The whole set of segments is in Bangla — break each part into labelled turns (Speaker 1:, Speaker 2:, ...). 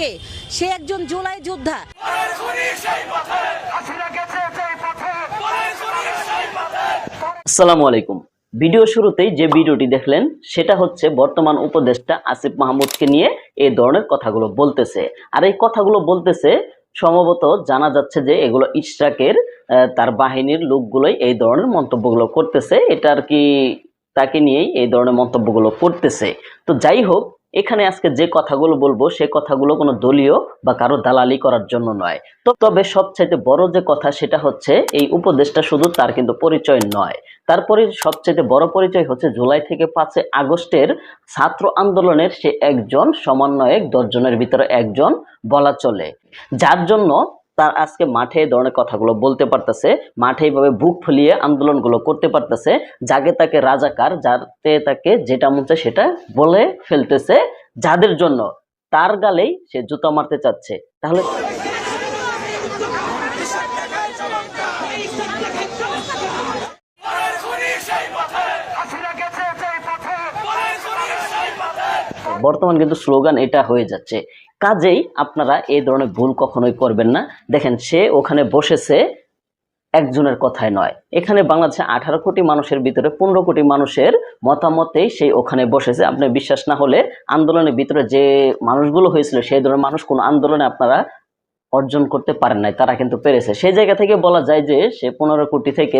Speaker 1: কে সে একজন জুলাই যোদ্ধা।
Speaker 2: আসসালামু আলাইকুম। ভিডিও শুরুতেই যে ভিডিওটি দেখলেন সেটা হচ্ছে বর্তমান উপদেষ্টা আসিফ মাহমুদকে নিয়ে এই ধরনের কথাগুলো বলতেছে। আর এই কথাগুলো বলতেছে সম্ভবত জানা যাচ্ছে যে এগুলো ইশরাকের আহ, তার বাহিনীর লোকগুলোই এই ধরনের মন্তব্যগুলো করতেছে। এটা আর কি তাকে নিয়েই এই ধরনের মন্তব্যগুলো করতেছে। তো যাই হোক এখানে আজকে যে কথাগুলো বলব, সে কথাগুলো কোনো দলীয় বা কারও দালালি করার জন্য নয়। তো তবে সবচাইতে বড় যে কথা সেটা হচ্ছে, এই উপদেশটা শুধু তার কিন্তু পরিচয় নয়। তারপরে সবচেয়ে বড় পরিচয় হচ্ছে, জুলাই থেকে পাঁচে আগস্টের ছাত্র আন্দোলনের সে একজন, সমন্বয়ক, দশজনের ভিতরে একজন বলা চলে। যার জন্য তার আজকে মাঠে এই ধরনের কথাগুলো বলতে পারতেছে। মাঠে এইভাবে বুক ফুলিয়ে আন্দোলনগুলো করতে পারতেছে। যাকে তাকে রাজাকার, যাতে তাকে যেটা মন সেটা বলে ফেলতেছে। যাদের জন্য তার গালেই সে জুতা মারতে চাচ্ছে। তাহলে বর্তমান কিন্তু স্লোগান এটা হয়ে যাচ্ছে। কাজেই আপনারা এই ধরনের ভুল কখনোই করবেন না। দেখেন, সে ওখানে বসেছে একজনের কথায় নয়। এখানে বাংলাদেশে আঠারো কোটি মানুষের ভিতরে পনেরো কোটি মানুষের মতামতেই সেই ওখানে বসেছে। আপনি বিশ্বাস না হলে আন্দোলনের ভিতরে যে মানুষগুলো হয়েছিল, সেই ধরনের মানুষ কোনো আন্দোলনে আপনারা অর্জন করতে পারেন নাই, তারা কিন্তু পেরেছে। সেই জায়গা থেকে বলা যায় যে, সে পনেরো কোটি থেকে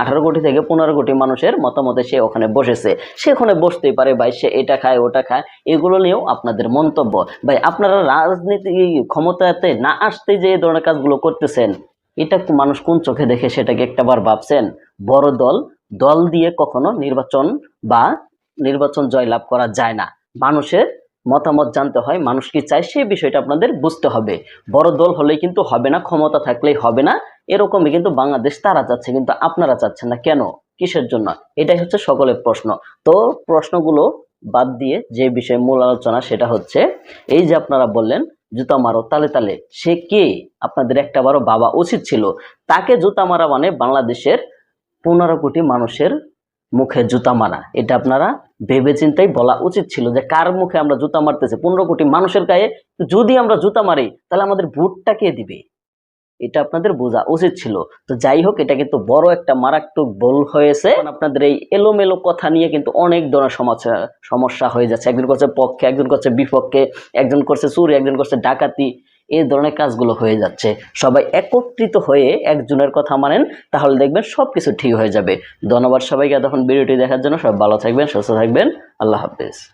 Speaker 2: আঠারো কোটি থেকে পনেরো কোটি মানুষের মতামতে সে ওখানে বসেছে। সে ওখানে বসতেই পারে, ভাই, সে এটা খায়, ওটা খায়, এগুলো নিয়েও আপনাদের মন্তব্য। ভাই, আপনারা রাজনীতি ক্ষমতাতে না আসতে যে এই ধরনের কাজগুলো করতেছেন, এটা মানুষ কোন চোখে দেখে সেটাকে একটাবার ভাবছেন? বড় দল দল দিয়ে কখনো নির্বাচন বা নির্বাচন জয়লাভ করা যায় না। মানুষের মতামত জানতে হয়, মানুষ কি চায় সেই বিষয়টা আপনাদের বুঝতে হবে। বড় দল হলেই কিন্তু হবে না, ক্ষমতা থাকলেই হবে না, এরকমই কিন্তু বাংলাদেশ তারা চাচ্ছে, কিন্তু আপনারা চাচ্ছেন না। কেন? কিসের জন্য? এটাই হচ্ছে সকলের প্রশ্ন। তো প্রশ্নগুলো বাদ দিয়ে যে বিষয়ে মূল আলোচনা, সেটা হচ্ছে, এই যে আপনারা বললেন, জুতা মারো তালে তালে, সে কে? আপনাদের একটাবারও বাবা উচিত ছিল। তাকে জুতা মারা মানে বাংলাদেশের পনেরো কোটি মানুষের মুখে জুতা মারা। এটা আপনারা ভেবে চিন্তাই বলা উচিত ছিল যে কার মুখে আমরা জুতা মারতেছি? পনেরো কোটি মানুষের গায়ে যদি আমরা জুতা মারি, তাহলে আমাদের ভোটটা কে দিবে? এটা আপনাদের বোঝা উচিত ছিল। তো যাই হোক, এটা কিন্তু বড় একটা মারাত্মক ভুল হয়েছে। আপনাদের এই এলোমেলো কথা নিয়ে কিন্তু অনেক ধরনের সমস্যা সমস্যা হয়ে যাচ্ছে। একজন করছে পক্ষে, একজন করছে বিপক্ষে, একজন করছে চুরি, একজন করছে ডাকাতি। এই ধরনের কাজগুলো হয়ে যাচ্ছে। সবাই একত্রিত হয়ে একজনের কথা মানেন, তাহলে দেখবেন সব কিছু ঠিক হয়ে যাবে। ধন্যবাদ সবাইকে, এতক্ষণ ভিডিওটি দেখার জন্য সব ভালো থাকবেন, সুস্থ থাকবেন, আল্লাহ হাফিজ।